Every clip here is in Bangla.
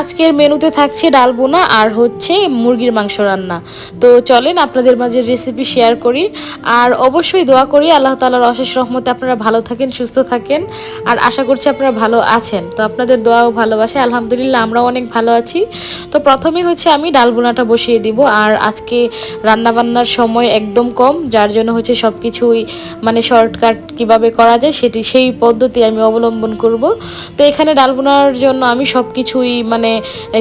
আজকের মেনুতে থাকছে ডাল বোনা আর হচ্ছে মুরগির মাংস রান্না। তো চলেন আপনাদের মাঝে রেসিপি শেয়ার করি। আর অবশ্যই দোয়া করি আল্লাহ তালার অশেষ রহমতে আপনারা ভালো থাকেন, সুস্থ থাকেন। আর আশা করছি আপনারা ভালো আছেন। তো আপনাদের দোয়া ও ভালোবাসে আলহামদুলিল্লাহ আমরাও অনেক ভালো আছি। তো প্রথমেই হচ্ছে আমি ডাল বোনাটা বসিয়ে দিব। আর আজকে রান্নাবান্নার সময় একদম কম, যার জন্য হচ্ছে সব কিছুই মানে শর্টকাট কীভাবে করা যায় সেটি সেই পদ্ধতি আমি অবলম্বন করব। তো এখানে ডাল বোনার জন্য আমি সব কিছুই মানে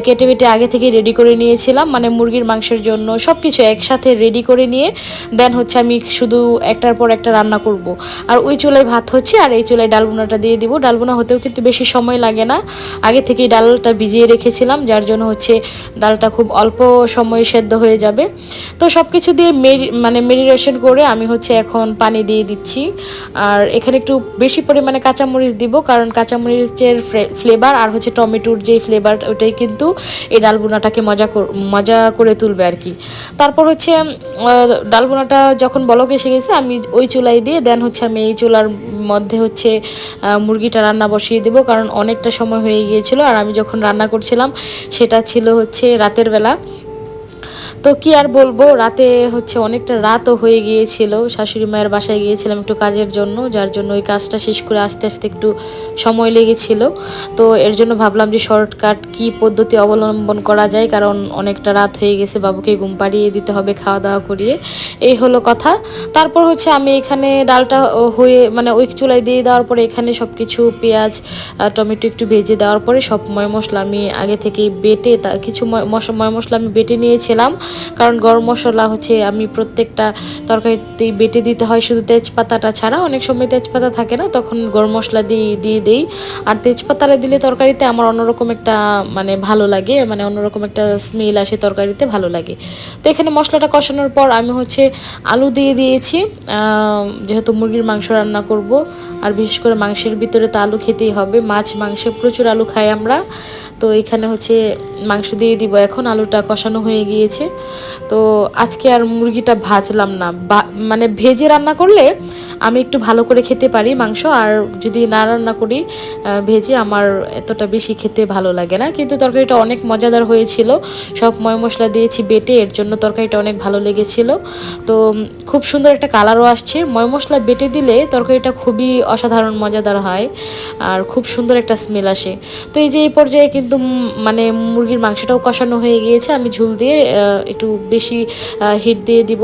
কেটে বেটে আগে থেকে রেডি করে নিয়েছিলাম। মানে মুরগির, মাংসের জন্য সব কিছু একসাথে রেডি করে নিয়ে দেন হচ্ছে আমি শুধু একটার পর একটা রান্না করব। আর ওই চুলায় ভাত হচ্ছে, আর এই চুলায় ডালবোনাটা দিয়ে দিব। ডালবোনা হতেও কিন্তু বেশি সময় লাগে না। আগে থেকেই ডালটা ভিজিয়ে রেখেছিলাম, যার জন্য হচ্ছে ডালটা খুব অল্প সময়ে সেদ্ধ হয়ে যাবে। তো সব কিছু দিয়ে মেরি মানে মেরিনেশন করে আমি হচ্ছে এখন পানি দিয়ে দিচ্ছি। আর এখানে একটু বেশি পরিমাণে কাঁচামরিচ দিব, কারণ কাঁচামরিচের ফ্লেভার আর হচ্ছে টমেটোর যে ফ্লেভার ওটাই কিন্তু এই ডালবোনাটাকে মজা মজা করে তুলবে আর কি। তারপর হচ্ছে ডালবোনাটা যখন বলক এসে গেছে, আমি ওই চুলাই দিয়ে, দেন হচ্ছে আমি এই চুলার মধ্যে হচ্ছে মুরগিটা রান্না বসিয়ে দেবো, কারণ অনেকটা সময় হয়ে গিয়েছিল, আর আমি যখন রান্না করছিলাম, সেটা ছিল হচ্ছে রাতের বেলা। তো কি আর বলব, রাতে হচ্ছে অনেকটা রাতও হয়ে গিয়েছিল। শাশুড়ি মায়ের বাসায় গিয়েছিলাম একটু কাজের জন্য, যার জন্য ওই কাজটা শেষ করে আস্তে আস্তে একটু সময় লেগেছিল। তো এর জন্য ভাবলাম যে শর্টকাট কি পদ্ধতি অবলম্বন করা যায়, কারণ অনেকটা রাত হয়ে গেছে, বাবুকে ঘুম পাড়িয়ে দিতে হবে খাওয়া দাওয়া করিয়ে। এই হলো কথা। তারপর হচ্ছে আমি এখানে ডালটা হয়ে মানে ওই চুলায় দিয়ে দেওয়ার পরে এখানে সব কিছু পেঁয়াজ টমেটো একটু ভেজে দেওয়ার পরে সব ময় মশলা আমি আগে থেকেই বেটে, তা কিছু ময় মশ- ময় মশলা আমি বেটে নিয়েছিলাম। কারণ গরম মশলা হচ্ছে, আমি প্রত্যেকটা তরকারিতেই বেটে দিতে হয়, শুধু তেজপাতাটা ছাড়া। অনেক সময় তেজপাতা থাকে না, তখন গরম মশলা দিয়ে দিয়ে দিই। আর তেজপাতাটা দিলে তরকারিতে আমার অন্যরকম একটা মানে ভালো লাগে মানে অন্যরকম একটা স্মেল আসে তরকারিতে, ভালো লাগে। তো এখানে মশলাটা কষানোর পর আমি হচ্ছে আলু দিয়ে দিয়েছি। যেহেতু মুরগির মাংস রান্না করব, আর বিশেষ করে মাংসের ভিতরে তো আলু খেতেই হবে, মাছ, মাংসে প্রচুর আলু খাই আমরা। তো এখানে হচ্ছে মাংস দিয়ে দিব। এখন আলুটা কষানো হয়ে গিয়েছে। তো আজকে আর মুরগিটা ভাজলাম না। মানে ভেজে রান্না করলে আমি একটু ভালো করে খেতে পারি মাংস, আর যদি না রান্না করি ভেজে আমার এতটা বেশি খেতে ভালো লাগে না। কিন্তু তরকারিটা অনেক মজাদার হয়েছিল। সব ময় মশলা দিয়েছি বেটে, এর জন্য তরকারিটা অনেক ভালো লেগেছিল। তো খুব সুন্দর একটা কালারও আসছে। ময় মশলা বেটে দিলে তরকারিটা খুবই অসাধারণ, মজাদার হয়, আর খুব সুন্দর একটা স্মেল আসে। তো এই যে, এই পর্যায়ে কিন্তু মানে মুরগির মাংসটাও কষানো হয়ে গিয়েছে। আমি ঝুল দিয়ে একটু বেশি হিট দিয়ে দিব,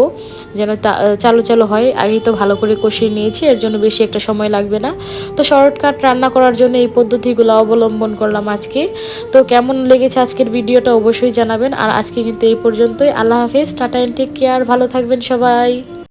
যেন চালু চালু হয়। আগেই তো ভালো করে কষিয়ে নিয়েছি, এর জন্য বেশি একটা সময় লাগবে না। তো শর্টকাট রান্না করার জন্য এই পদ্ধতিগুলো অবলম্বন করলাম আজকে। তো কেমন লেগেছে আজকের ভিডিওটা অবশ্যই জানাবেন। আর আজকে কিন্তু এই পর্যন্তই। আল্লাহ হাফেজ, টাটা অ্যান্ড টেক কেয়ার। ভালো থাকবেন সবাই।